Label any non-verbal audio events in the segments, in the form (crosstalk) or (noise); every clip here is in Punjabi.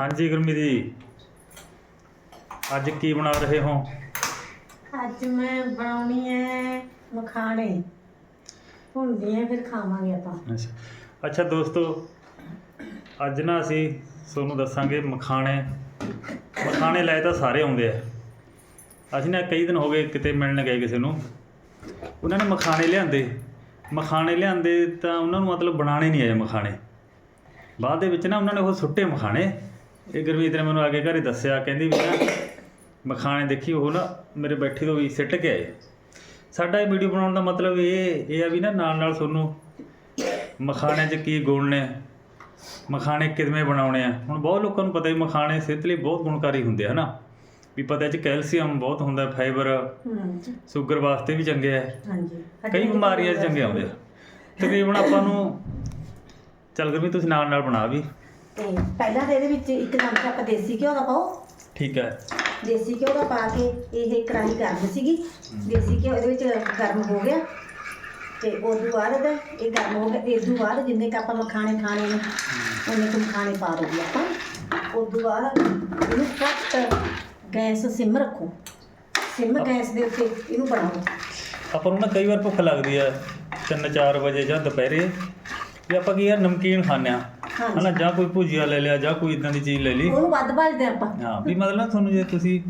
ਹਾਂਜੀ ਗੁਰਮੀ ਜੀ ਅੱਜ ਕੀ ਬਣਾ ਰਹੇ ਹੋ? ਅੱਜ ਮੈਂ ਬਣਾਉਣੀ ਹੈ ਮਖਾਣੇ। ਹੈ ਫਿਰ ਖਾਵਾਂਗੇ ਆਪਾਂ। ਅੱਛਾ। ਅੱਛਾ ਦੋਸਤੋ ਅੱਜ ਨਾ ਅਸੀਂ ਤੁਹਾਨੂੰ ਦੱਸਾਂਗੇ ਮਖਾਣੇ। ਮਖਾਣੇ ਲੈ ਤਾਂ ਸਾਰੇ ਆਉਂਦੇ ਆ। ਅਸੀਂ ਨਾ ਕਈ ਦਿਨ ਹੋ ਗਏ ਕਿਤੇ ਮਿਲਣ ਗਏ ਕਿਸੇ ਨੂੰ। ਉਹਨਾਂ ਨੇ ਮਖਾਣੇ ਲਿਆਂਦੇ। ਮਖਾਣੇ ਲਿਆਂਦੇ ਤਾਂ ਉਹਨਾਂ ਨੂੰ ਮਤਲਬ ਬਣਾਣੇ ਨਹੀਂ ਆਏ ਮਖਾਣੇ। ਬਾਅਦ ਦੇ ਵਿੱਚ ਨਾ ਉਹਨਾਂ ਨੇ ਉਹ ਸੁੱਟੇ ਮਖਾਣੇ। ਇਹ ਗੁਰਮੀਤ ਨੇ ਮੈਨੂੰ ਆ ਕੇ ਘਰੇ ਦੱਸਿਆ ਕਹਿੰਦੀ ਵੀ ਨਾ ਮਖਾਣੇ ਦੇਖੀ ਉਹ ਨਾ ਮੇਰੇ ਬੈਠੀ ਤੋਂ ਵੀ ਸਿੱਟ ਕੇ ਆਏ। ਸਾਡਾ ਇਹ ਵੀਡੀਓ ਬਣਾਉਣ ਦਾ ਮਤਲਬ ਇਹ ਇਹ ਆ ਵੀ ਨਾ ਨਾਲ ਨਾਲ ਤੁਹਾਨੂੰ ਮਖਾਣਿਆਂ 'ਚ ਕੀ ਗੁਣ ਨੇ ਮਖਾਣੇ ਕਿਵੇਂ ਬਣਾਉਣੇ ਆ। ਹੁਣ ਬਹੁਤ ਲੋਕਾਂ ਨੂੰ ਪਤਾ ਵੀ ਮਖਾਣੇ ਸਿਹਤ ਲਈ ਬਹੁਤ ਗੁਣਕਾਰੀ ਹੁੰਦੇ ਆ ਹਨਾ? ਵੀ ਪਤਾ ਇਹ 'ਚ ਕੈਲਸ਼ੀਅਮ ਬਹੁਤ ਹੁੰਦਾ ਫਾਈਬਰ ਹੂੰ ਸ਼ੂਗਰ ਵਾਸਤੇ ਵੀ ਚੰਗੇ ਆ। ਹਾਂਜੀ। ਕਈ ਬਿਮਾਰੀਆਂ 'ਚ ਚੰਗੇ ਆਉਂਦੇ ਆ। ਤਕਰੀਬਨ ਆਪਾਂ ਨੂੰ ਚੱਲ ਗਰਮੀ ਤੁਸੀਂ ਨਾਲ ਨਾਲ ਬਣਾ ਵੀ। ਤੇ ਪਹਿਲਾਂ ਤਾਂ ਇਹਦੇ ਵਿੱਚ ਇੱਕ ਚਮਚਾ ਆਪਾਂ ਦੇਸੀ ਘਿਓ ਦਾ ਪਾਓ। ਠੀਕ ਹੈ। ਦੇਸੀ ਘਿਓ ਦਾ ਪਾ ਕੇ ਇਹ ਕੜਾਹੀ ਗਰਮ ਸੀਗੀ। ਦੇਸੀ ਘਿਓ ਇਹਦੇ ਵਿੱਚ ਗਰਮ ਹੋ ਗਿਆ। ਤੇ ਉਦੋਂ ਬਾਅਦ ਇਹ ਗਰਮ ਹੋ ਗਿਆ। ਇਸ ਤੋਂ ਬਾਅਦ ਜਿੰਨੇ ਕ ਆਪਾਂ ਮਖਾਣੇ ਖਾਣੇ ਨੇ ਉਹਨੇ ਕੁ ਮਖਾਣੇ ਪਾ ਦੋਗੇ ਆਪਾਂ। ਉਦੋਂ ਬਾਅਦ ਇਹਨੂੰ ਘੱਟ ਗੈਸ ਸਿਮ ਰੱਖੋ। ਸਿਮ ਗੈਸ ਦੇ ਉੱਤੇ ਇਹਨੂੰ ਬਣਾਓ। ਆਪਾਂ ਨੂੰ ਨਾ ਕਈ ਵਾਰ ਭੁੱਖ ਲੱਗਦੀ ਆ 3-4 ਵਜੇ ਜਾਂ ਦੁਪਹਿਰੇ। ਵੀ ਆਪਾਂ ਕੀ ਯਾਰ ਨਮਕੀਨ ਖਾਂਦੇ ਆ। ਹਨਾ ਜਾਂ ਕੋਈ ਭੁਜੀਆ ਲੈ ਲਿਆ ਜਾਂ ਕੋਈ ਇਦਾਂ ਦੀ ਚੀਜ਼ ਲੈ ਲਈ। ਉਹਨੂੰ ਵੱਧ ਭਾਜਦੇ ਆਪਾਂ। ਹਾਂ ਵੀ ਮਤਲਬ ਤੁਹਾਨੂੰ ਜੇ ਤੁਸੀਂ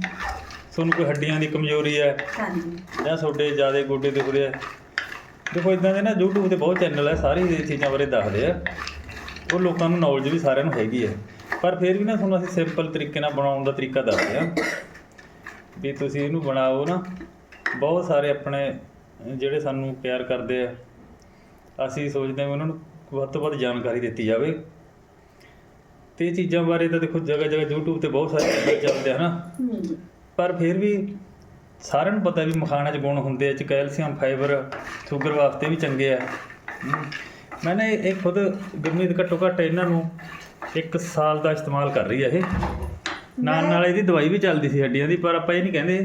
ਤੁਹਾਨੂੰ ਕੋਈ ਹੱਡੀਆਂ ਦੀ ਕਮਜ਼ੋਰੀ ਹੈ ਹਾਂਜੀ। ਜਾਂ ਤੁਹਾਡੇ ਜ਼ਿਆਦਾ ਗੋਡੇ ਦੁਖਦੇ ਆ ਦੇਖੋ ਇਦਾਂ ਦੇ ਨਾ YouTube ਤੇ ਬਹੁਤ ਚੈਨਲ ਹੈ ਸਾਰੀ ਇਹ ਚੀਜ਼ਾਂ ਬਾਰੇ ਦੱਸਦੇ ਆ। ਉਹ ਲੋਕਾਂ ਨੂੰ ਨੌਲੇਜ ਵੀ ਸਾਰਿਆਂ ਨੂੰ ਹੈਗੀ ਹੈ। ਪਰ ਫਿਰ ਵੀ ਨਾ ਤੁਹਾਨੂੰ ਅਸੀਂ ਸਿੰਪਲ ਤਰੀਕੇ ਨਾਲ ਬਣਾਉਣ ਦਾ ਤਰੀਕਾ ਦੱਸਦੇ ਆ ਵੀ ਤੁਸੀਂ ਇਹਨੂੰ ਬਣਾਓ ਨਾ ਬਹੁਤ ਸਾਰੇ ਆਪਣੇ ਜਿਹੜੇ ਸਾਨੂੰ ਪਿਆਰ ਕਰਦੇ ਆ ਅਸੀਂ ਸੋਚਦੇ ਹਾਂ ਉਹਨਾਂ ਨੂੰ ਵੱਧ ਤੋਂ ਵੱਧ ਜਾਣਕਾਰੀ ਦਿੱਤੀ ਜਾਵੇ। ਤੇ ਇਹ ਚੀਜ਼ਾਂ ਬਾਰੇ ਤਾਂ ਦੇਖੋ ਜਗ੍ਹਾ ਜਗ੍ਹਾ YouTube ਤੇ ਬਹੁਤ ਸਾਰੇ ਚੈਨਲ ਚੱਲਦੇ ਹਨਾ। ਪਰ ਫਿਰ ਵੀ ਸਾਰਿਆਂ ਨੂੰ ਪਤਾ ਵੀ ਮਖਾਣਾ 'ਚ ਗੁਣ ਹੁੰਦੇ ਆ 'ਚ ਕੈਲਸ਼ੀਅਮ ਫਾਈਬਰ ਸ਼ੂਗਰ ਵਾਸਤੇ ਵੀ ਚੰਗੇ ਆ। ਮੈਂ ਨਾ ਇਹ ਇਹ ਖੁਦ ਗੁਰਮੀਤ ਘੱਟੋ ਘੱਟ ਇਹਨਾਂ ਨੂੰ ਇੱਕ ਸਾਲ ਦਾ ਇਸਤੇਮਾਲ ਕਰ ਰਹੀ ਆ ਇਹ। ਨਾਲ ਨਾਲ ਇਹਦੀ ਦਵਾਈ ਵੀ ਚੱਲਦੀ ਸੀ ਹੱਡੀਆਂ ਦੀ ਪਰ ਆਪਾਂ ਇਹ ਨਹੀਂ ਕਹਿੰਦੇ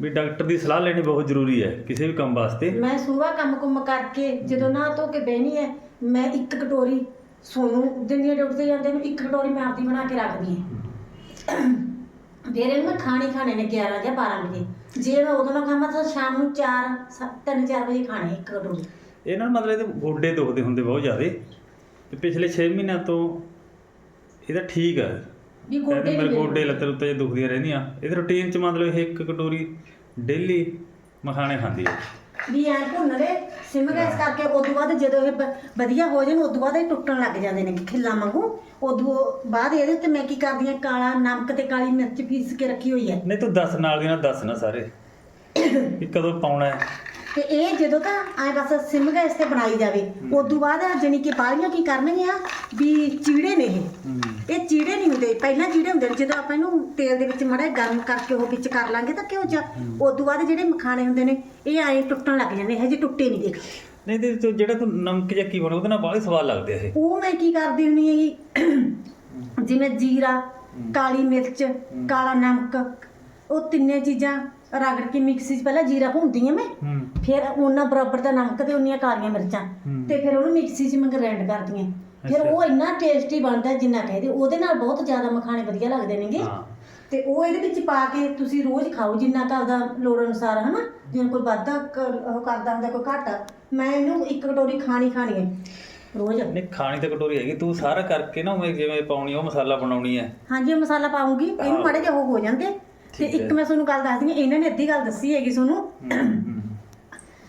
ਵੀ ਡਾਕਟਰ ਦੀ ਸਲਾਹ ਲੈਣੀ ਬਹੁਤ ਜ਼ਰੂਰੀ ਹੈ ਕਿਸੇ ਵੀ ਕੰਮ ਵਾਸਤੇ। ਮੈਂ ਸਵੇਰ ਕੰਮ ਕੁੰਮ ਕਰਕੇ ਜਦੋਂ ਨਾ ਧੋ ਕੇ ਬਹਿਣੀ ਹੈ ਮੈਂ ਇੱਕ ਕਟੋਰੀ ਸੋਨੂੰ ਦਿਨੀਆਂ ਡੁੱਬਦੇ ਜਾਂਦੇ ਨੂੰ ਇੱਕ ਕਟੋਰੀ ਮੈਂ ਆਪਦੀ ਬਣਾ ਕੇ ਰੱਖਦੀ ਹਾਂ। ਫਿਰ ਇਹਨੂੰ ਮੈਂ ਖਾਣੀ ਖਾਣੇ ਨੇ 11 ਜਾਂ 12 ਵਜੇ। ਜੇ ਮੈਂ ਉਦੋਂ ਨਾ ਖਾਵਾਂ ਤਾਂ ਸ਼ਾਮ ਨੂੰ 4 3 4 ਵਜੇ ਖਾਣੇ ਇੱਕ ਕਟੋਰੀ। ਇਹਨਾਂ ਨੂੰ ਮਤਲਬ ਇਹਦੇ ਗੋਡੇ ਦੁਖਦੇ ਹੁੰਦੇ ਬਹੁਤ ਜ਼ਿਆਦੇ। ਤੇ ਪਿਛਲੇ 6 ਮਹੀਨਿਆਂ ਤੋਂ ਇਹਦਾ ਠੀਕ ਹੈ ਵੀ ਗੋਡੇ ਮੇਰੇ ਗੋਡੇ ਲੱਤਾਂ ਜੇ ਦੁਖਦੀਆਂ ਰਹਿੰਦੀਆਂ। ਇਹਦੇ ਰੁਟੀਨ ਚ ਮਤਲਬ ਇਹ ਇੱਕ ਕਟੋਰੀ ਡੇਲੀ ਮਖਾਣੇ ਖਾਂਦੀ ਹੈ ਵੀ ਐ ਭੁੰਨ ਦੇ ਸਿਮ ਗੈਸ ਕਰਕੇ ਉਦੋਂ ਬਾਅਦ ਜਦੋਂ ਇਹ ਬ- ਵਧੀਆ ਹੋ ਜਾਣ ਉਦੋਂ ਬਾਅਦ ਇਹ ਟੁੱਟਣ ਲੱਗ ਜਾਂਦੇ ਨੇ ਖਿੱਲਾ ਵਾਂਗੂ। ਉਦੋਂ ਬਾਅਦ ਇਹਦੇ ਉੱਤੇ ਮੈਂ ਕੀ ਕਰਦੀ ਹਾਂ ਕਾਲਾ ਨਮਕ ਤੇ ਕਾਲੀ ਮਿਰਚ ਪੀਸ ਕੇ ਰੱਖੀ ਹੋਈ ਹੈ। ਨਹੀਂ ਤੂੰ ਦੱਸ ਨਾਲ ਦੀ ਨਾਲ ਦੱਸ ਨਾ ਸਾਰੇ। (coughs) ਵੀ ਕਦੋਂ ਪਾਉਣਾ ਹੈ? ਤੇ ਇਹ ਜਦੋਂ ਤਾਂ ਐ ਬਸ ਸਿਮ ਗੈਸ ਤੇ ਬਣਾਈ ਜਾਵੇ ਉਦੋਂ ਬਾਅਦ ਜਣੀ ਕਿ ਬਾਲੀਆਂ ਕੀ ਕਰਨਗੀਆਂ ਵੀ ਚੀੜੇ ਨੇ ਇਹ। ਪਹਿਲਾਂ ਚੀੜੇ ਹੁੰਦੇ ਨੇ ਜਦੋਂ ਆਪਾਂ ਇਹਨੂੰ ਤੇਲ ਦੇ ਵਿੱਚ ਮੜਾ ਗਰਮ ਕਰਕੇ ਉਹ ਵਿੱਚ ਕਰ ਲਾਂਗੇ ਤਾਂ ਕਿਉਂ ਚ ਉਦੋਂ ਬਾਅਦ ਜਿਹੜੇ ਮਖਾਣੇ ਹੁੰਦੇ ਨੇ ਇਹ ਐ ਟੁੱਟਣ ਲੱਗ ਜਾਂਦੇ ਹਜੇ ਟੁੱਟੇ ਨਹੀਂ ਦੇਖ। ਨਹੀਂ ਤੇ ਤੂੰ ਜਿਹੜਾ ਤੂੰ ਨਮਕ ਜਾਂ ਕੀ ਬਣਾ ਉਹਦੇ ਨਾਲ ਬਹੁਤ ਸਵਾਦ ਲੱਗਦੇ ਆ ਇਹ। ਉਹ ਮੈਂ ਕੀ ਕਰਦੀ ਹੁੰਨੀ ਹੈਗੀ ਜਿਵੇਂ ਜੀਰਾ ਕਾਲੀ ਮਿਰਚ ਕਾਲਾ ਨਮਕ ਉਹ ਤਿੰਨੇ ਚੀਜ਼ਾਂ ਰਗੜ ਕੇ ਮਿਕਸੀ 'ਚ ਪਹਿਲਾਂ ਜੀਰਾ ਭੁੰਨਦੀ ਹਾਂ ਮੈਂ। ਫਿਰ ਉਹਨਾਂ ਬਰਾਬਰ ਦਾ ਨਮਕ ਤੇ ਉਹਨੀਆਂ ਕਾਲੀਆਂ ਮਿਰਚਾਂ। ਤੇ ਫਿਰ ਉਹਨੂੰ ਮਿਕਸੀ 'ਚ ਮੈਂ ਗ੍ਰਾਈਂਡ ਕਰਦੀ ਹਾਂ ਫਿਰ। ਉਹ ਇੰਨਾ ਟੇਸਟੀ ਬਣਦਾ ਜਿੰਨਾ ਕਹਦੇ ਉਹਦੇ ਨਾਲ ਬਹੁਤ ਜ਼ਿਆਦਾ ਮਖਾਣੇ ਵਧੀਆ ਲੱਗਦੇ ਨੇਗੇ। ਹਾਂ। ਤੇ ਉਹ ਇਹਦੇ ਵਿੱਚ ਪਾ ਕੇ ਤੁਸੀਂ ਰੋਜ਼ ਖਾਓ ਜਿੰਨਾ ਤਾਂ ਉਹਦਾ ਲੋੜ ਅਨੁਸਾਰ ਹਨਾ? ਜਿਵੇਂ ਕੋਈ ਵਾਧਾ ਉਹ ਕਰਦਾ ਹੁੰਦਾ ਕੋਈ ਘੱਟ ਮੈਂ ਇਹਨੂੰ ਇੱਕ ਕਟੋਰੀ ਖਾਣੀ ਖਾਣੀ ਹੈ। ਰੋਜ਼। ਨਹੀਂ ਖਾਣੀ ਤਾਂ ਕਟੋਰੀ ਹੈਗੀ ਤੂੰ ਸਾਰਾ ਕਰਕੇ ਨਾ ਮੈਂ ਜਿਵੇਂ ਪਾਉਣੀ ਉਹ ਮਸਾਲਾ ਬਣਾਉਣੀ ਹੈ। ਹਾਂਜੀ ਇਹ ਮਸਾਲਾ ਪਾਉਂਗੀ ਇਹਨੂੰ ਮਾੜੇ ਜਿਹਾ ਉਹ ਹੋ ਜਾਂਦੇ। ਤੇ ਇੱਕ। ਮੈਂ ਤੁਹਾਨੂੰ ਗੱਲ ਦੱਸਦੀ ਹਾਂ ਇਹਨਾਂ ਨੇ ਅੱਧੀ ਗੱਲ ਦੱਸੀ ਹੈਗੀ ਤੁਹਾਨੂੰ।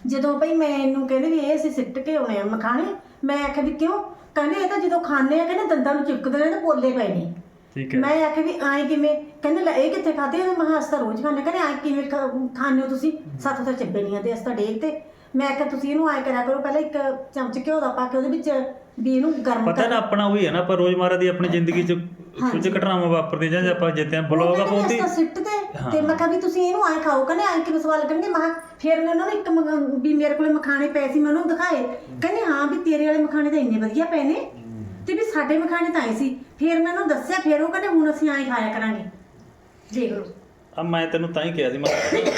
ਜਦੋਂ ਭਈ ਮੈਂ ਇਹਨੂੰ ਕਹਿੰਦੇ ਵੀ ਇਹ ਅਸੀਂ ਸਿੱਟ ਕੇ ਆਉਣੇ ਆ ਮਖਾਣੇ ਮੈਂ ਆਖਿਆ ਵੀ ਕਿਉਂ? ਕਹਿੰਦੇ ਇਹ ਤਾਂ ਜਦੋਂ ਖਾਣੇ ਆ ਕਹਿੰਦੇ ਦੰਦਾਂ ਨੂੰ ਚਿਪਕਦੇ ਨੇ ਤੇ ਪੋਲੇ ਪਏ ਨੇ। ਠੀਕ ਹੈ। ਮੈਂ ਆਖਿਆ ਵੀ ਆਏ ਕਿਵੇਂ? ਕਹਿੰਦੇ ਲੈ ਇਹ ਕਿੱਥੇ ਖਾਦੇ ਆ? ਮੈਂ ਕਿਹਾ ਅਸੀਂ ਤਾਂ ਰੋਜ਼ ਖਾਂਦੇ ਕਹਿੰਦੇ ਆਏ ਕਿਵੇਂ ਖਾ- ਖਾਂਦੇ ਹੋ ਤੁਸੀਂ? ਸੱਤ ਤਾਂ ਚੱਬੇ ਨਹੀਂ ਆ ਤੇ ਅਸੀਂ ਤਾਂ ਡੇਕ ਤੇ। ਮੈਂ ਆਖਿਆ ਤੁਸੀਂ ਇਹਨੂੰ ਆਏ ਕਰਿਆ ਕਰੋ ਪਹਿਲਾਂ ਇੱਕ ਚਮਚ ਘਿਓ ਦਾ ਪਾ ਕੇ ਉਹਦੇ ਵਿੱਚ ਵੀ ਇਹਨੂੰ ਗਰਮ ਪਤਾ ਨਾ ਆਪਣਾ ਉਹੀ ਹੈ ਨਾ ਆਪਾਂ ਰੋਜ਼ਮਾਰਾ ਦੀ ਆਪਣੀ ਜ਼ਿੰਦਗੀ 'ਚ ਕੁਝ ਘਟਨਾਵਾਂ ਵਾਪਰਦੀਆਂ ਜਾਂ ਆਪਾਂ ਜਿੱਤੇ ਬਲੌਗ ਆਪਾਂ ਉਹਦੀ ਸਿੱਟ ਤੇ ਹਾਂ। ਤੇ ਮੈਂ ਕਿਹਾ ਵੀ ਤੁਸੀਂ ਇਹਨੂੰ ਆਏ ਖਾਓ ਕਹਿੰਦੇ ਆਏ ਕਿਵੇਂ ਸਵਾਲ ਕਰਨਗੇ? ਮੈਂ ਫਿਰ ਮੈਂ ਉਹਨਾਂ ਨੂੰ ਇੱਕ ਮੰਗ- ਵੀ ਮੇਰੇ ਕੋਲੇ ਮਖਾਣੇ ਪਏ ਸੀ ਮੈਂ ਉਹਨਾਂ ਨੂੰ ਦਿਖਾਏ। ਕਹਿੰਦੇ ਹਾਂ ਵੀ ਤੇਰੇ ਵਾਲੇ ਮਖਾਣੇ ਤਾਂ ਇੰਨੇ ਵਧੀਆ ਪਏ ਨੇ। ਤੇ ਵੀ ਸਾਡੇ ਮਖਾਣੇ ਤਾਂ ਆਏ ਸੀ। ਫਿਰ ਮੈਂ ਉਹਨੂੰ ਦੱਸਿਆ ਫਿਰ ਉਹ ਕਹਿੰਦੇ ਹੁਣ ਅਸੀਂ ਆਏ ਖਾਇਆ ਕਰਾਂਗੇ। ਦੇਖ ਲਓ। ਆ ਮੈਂ ਤੈਨੂੰ ਤਾਂ ਹੀ ਕਿਹਾ ਸੀ ਮੈਂ ਕਿਹਾ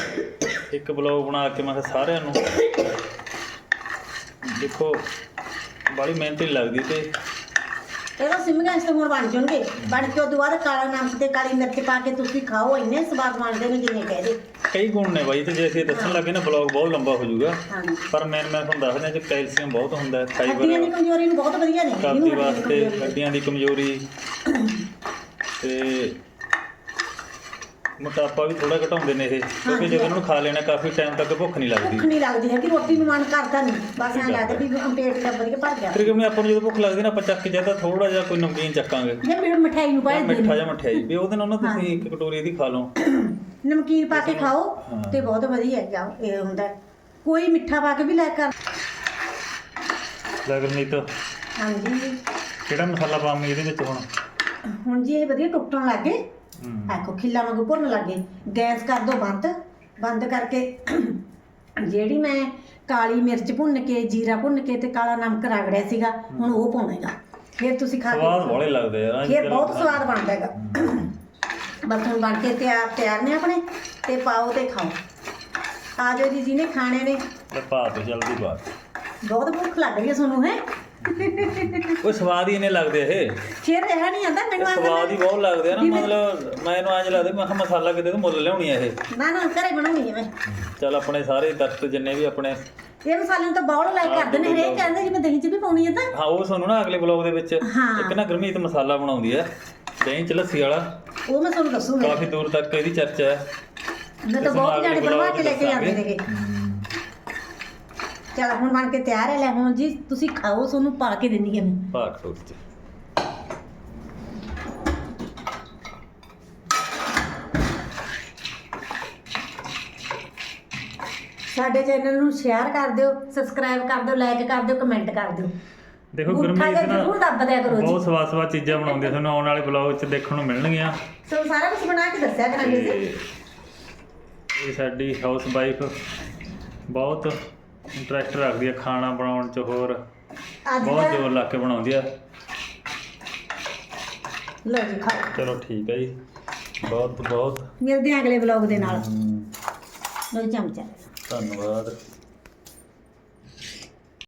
ਇੱਕ ਬਲੌਗ ਬਣਾ ਕੇ ਮੈਂ ਕਿਹਾ ਸਾਰਿਆਂ ਨੂੰ। ਦੇਖੋ ਬੜੀ ਮਿਹਨਤ ਹੀ ਲੱਗਦੀ ਤੇ ਇਹਦਾ ਸਿਮਗਾ ਇਸ ਹੁਣ ਬਣ ਜਾਣਗੇ। ਬਣ ਕੇ ਉਦੋਂ ਬਾਅਦ ਕਾਲਾ ਨਮਕ ਤੇ ਕਾਲੀ ਮਿਰਚ ਪਾ ਕੇ ਤੁਸੀਂ ਖਾਓ ਇੰਨੇ ਸਵਾਦ ਬਣਦੇ ਨੇ ਜਿੰਨੇ ਕਹਦੇ ਕਈ ਗੁਣ ਨੇ ਬਾਈ ਤੇ ਜੇ ਅਸੀਂ ਦੱਸਣ ਲੱਗੇ ਨਾ ਬਲੌਗ ਬਹੁਤ ਲੰਬਾ ਹੋ ਜਾਊਗਾ। ਹਾਂਜੀ। ਪਰ ਮੈਂ ਮੈਂ ਤੁਹਾਨੂੰ ਦੱਸ ਦਿਆਂ ਚ ਕੈਲਸ਼ੀਅਮ ਬਹੁਤ ਹੁੰਦਾ ਹੈ ਹੱਡੀਆਂ ਦੀ ਫਾਈਬਰ ਕਮਜ਼ੋਰੀ ਨੂੰ ਬਹੁਤ ਵਧੀਆ ਨੇ ਹੱਡੀਆਂ ਦੀ ਕਮਜ਼ੋਰੀ। ਤੇ ਮੋਟਾਪਾ ਵੀ ਥੋੜਾ ਘਟਾਉਂਦੇ ਨੇ ਇਹ ਕਿਉਂਕਿ। ਜਦੋਂ ਇਹਨਾਂ ਨੂੰ ਖਾ ਲੈਣਾ ਕਾਫੀ ਟਾਈਮ ਤੱਕ ਭੁੱਖ ਨਹੀਂ ਭੁੱਖ ਲੱਗਦੀ ਨਹੀਂ ਲੱਗਦੀ ਹੈ ਕਿ ਰੋਟੀ ਨੂੰ ਮਨ ਕਰਦਾ ਨਹੀਂ। ਬਸ ਐਂ ਲੱਗਦਾ ਵੀ ਪੇਟ ਦਾ ਵਧੀਆ ਭਰ ਗਿਆ। ਕਿਉਂਕਿ ਆਪਾਂ ਨੂੰ ਜਦੋਂ ਭੁੱਖ ਲੱਗਦੀ ਨਾ ਆਪਾਂ ਚੱਕ ਕੇ ਜਾਂ ਤਾਂ ਥੋੜਾ ਜਿਹਾ ਕੋਈ ਨਮਕੀਨ ਚੱਕਾਂਗੇ। ਜੇ ਮੇਰੇ ਮਠਿਆਈ ਨੂੰ ਜਾਂ ਪਾਏ ਮਿੱਠਾ ਜਾਂ ਮਠਿਆਈ। ਵੀ ਉਹਦੇ ਨਾਲ ਨਾ ਤੁਸੀਂ ਇੱਕ ਕਟੋਰੀ ਇਹਦੀ ਖਾ ਲਓ। ਨਮਕੀਨ ਪਾ ਕੇ ਖਾਓ ਹਾਂ। ਤੇ ਬਹੁਤ ਵਧੀਆ ਹੈਗਾ ਇਹ ਹੁੰਦਾ। ਹੈ। ਕੋਈ ਮਿੱਠਾ ਪਾ ਕੇ ਵੀ ਲੈ ਕਰ। ਲਗਰਮੀਤ ਹਾਂਜੀ। ਕਿਹੜਾ ਮਸਾਲਾ ਪਾਵਾਂਗੇ ਇਹਦੇ ਵਿੱਚ ਹੁਣ? ਹੁਣ ਜੀ ਇਹ ਵਧੀਆ ਟੁੱਟਣ ਲੱਗੇ ਹੂੰ। ਆਖੋ ਖਿੱਲਾ ਵਾਂਗੂ ਭੁੰਨ ਲੱਗੇ। ਗੈਸ ਕਰ ਦੋ ਬੰਦ। ਬੰਦ ਕਰਕੇ ਜਿਹੜੀ ਮੈਂ ਕਾਲੀ ਮਿਰਚ ਭੁੰਨ ਕੇ ਜੀਰਾ ਭੁੰਨ ਕੇ ਤੇ ਕਾਲਾ ਨਮਕ ਰਗੜਿਆ ਸੀਗਾ ਹੁਣ ਉਹ ਪਾਉਣਾਗਾ। ਫਿਰ ਤੁਸੀਂ ਖਾ ਸਵਾਦ ਕੇ ਬੜੇ ਲੱਗਦੇ ਯਾਰ ਫਿਰ ਕੱਲ੍ਹ ਬਹੁਤ ਸਵਾਦ ਬਣਦਾ ਹੈਗਾ। ਬਸ ਹੁਣ ਬਣ ਕੇ ਤਿਆਰ ਤਿਆਰ ਨੇ ਆਪਣੇ ਤੇ ਪਾਓ ਤੇ ਖਾਓ। ਆ ਜਾਓ ਜੀ ਜਿਹਨੇ ਖਾਣੇ ਨੇ। ਲੈ ਪਾ ਦੋ ਜਲਦੀ ਬਾਤ ਬਹੁਤ ਭੁੱਖ ਲੱਗ ਰਹੀ ਹੈ ਤੁਹਾਨੂੰ ਹੈ? ਕੋਈ ਸਵਾਦ ਹੀ ਇਹਨੇ ਲੱਗਦੇ ਇਹ। ਫਿਰ ਰਹਿ ਨਹੀਂ ਆਂਦਾ ਮੈਨੂੰ ਆਂਦਾ ਸਵਾਦ ਹੀ ਬਹੁਤ ਲੱਗਦੇ ਆ ਨਾ ਮਤਲਬ ਮੈਨੂੰ ਐਂ ਲੱਗਦਾ ਮੈਂ ਕਿਹਾ ਮਸਾਲਾ ਕਿਤੇ ਤੋਂ ਮੁੱਲ ਲਿਆਉਣੀ ਆ ਇਹ। ਨਾ ਨਾ ਘਰੇ ਬਣਾਉਣੀ ਹੈ ਮੈਂ। ਚੱਲ ਆਪਣੇ ਸਾਰੇ ਦਰਸ਼ਕ ਜਿੰਨੇ ਵੀ ਆਪਣੇ ਇਹ ਮਸਾਲੇ ਨੂੰ ਤਾਂ ਬਾਉਲ ਲਾਈਕ ਕਰਦੇ ਨੇ ਹਰੇਕ ਕਹਿੰਦੇ ਜਿਵੇਂ ਦਹੀਂ ਚ ਵੀ ਪਾਉਣੀ ਹੈ ਤਾਂ। ਹਾਂ ਉਹ ਤੁਹਾਨੂੰ ਨਾ ਅਗਲੇ ਬਲੌਗ ਦੇ ਵਿੱਚ ਹਾਂ। ਇੱਕ ਨਾ ਗਰਮੀਤ ਮਸਾਲਾ ਬਣਾਉਂਦੀ ਆ ਦਹੀਂ ਚ ਲੱਸੀ ਵਾਲਾ। ਉਹ ਮੈਂ ਤੁਹਾਨੂੰ ਦੱਸੂਗਾ। ਕਾਫੀ ਦੂਰ ਤੱਕ ਇਹਦੀ ਚਰਚਾ ਹੈ। ਮੈਂ ਤਾਂ ਬਹੁਤ ਜਾਣੇ ਬਣਵਾ ਕੇ ਲੈ ਕੇ ਦੱਸਾਂਗੇ। ਨੇਗੇ। ਚਲ ਹੁਣ ਬਣ ਕੇ ਤਿਆਰ ਹੈ ਲੈ ਹੁਣ ਜੀ ਤੁਸੀਂ ਖਾਓ ਤੁਹਾਨੂੰ ਪਾ ਕੇ ਦਿੰਦੀ ਹਾਂ ਮੈਂ। ਭਾਗ ਟੋਟ ਚ ਸਾਡੇ ਚੈਨਲ ਨੂੰ ਸ਼ੇਅਰ ਕਰ ਦਿਓ ਸਬਸਕ੍ਰਾਈਬ ਕਰ ਦਿਓ ਲਾਈਕ ਕਰ ਦਿਓ ਕਮੈਂਟ ਕਰ ਦਿਓ। ਦੇਖੋ ਗਰਮੀਤ ਜਿਹਾ ਨਾ ਜ਼ਰੂਰ ਦੱਬ ਦਿਆ ਕਰੋ ਜੀ। ਬਹੁਤ ਸਵਾਦ ਸਵਾਦ ਚੀਜ਼ਾਂ ਬਣਾਉਂਦੀ ਆ ਤੁਹਾਨੂੰ ਆਉਣ ਵਾਲੇ ਬਲੌਗ 'ਚ ਦੇਖਣ ਨੂੰ ਮਿਲਣਗੀਆਂ। ਸੋ ਸਾਰਾ ਕੁਝ ਬਣਾ ਕੇ ਦੱਸਿਆ ਕਰਾਂਗੇ ਤੇ ਜੀ ਇਹ ਸਾਡੀ ਹਾਊਸ ਵਾਈਫ ਬਹੁਤ ਇੰਟਰਸਟ ਰੱਖਦੀ ਆ ਖਾਣਾ ਬਣਾਉਣ 'ਚ ਹੋਰ। ਅੱਜ ਬਹੁਤ ਦਾ ਜ਼ੋਰ ਲਾ ਕੇ ਬਣਾਉਂਦੀ ਆ। ਲਓ ਜੀ ਖਾਓ ਚਲੋ ਠੀਕ ਹੈ ਜੀ। ਬਹੁਤ ਬਹੁਤ। ਮਿਲਦੇ ਹਾਂ ਅਗਲੇ ਵਲੌਗ ਦੇ ਨਾਲ। ਹਮ, ਲਓ ਜੀ ਚਮਚਾ। ਧੰਨਵਾਦ।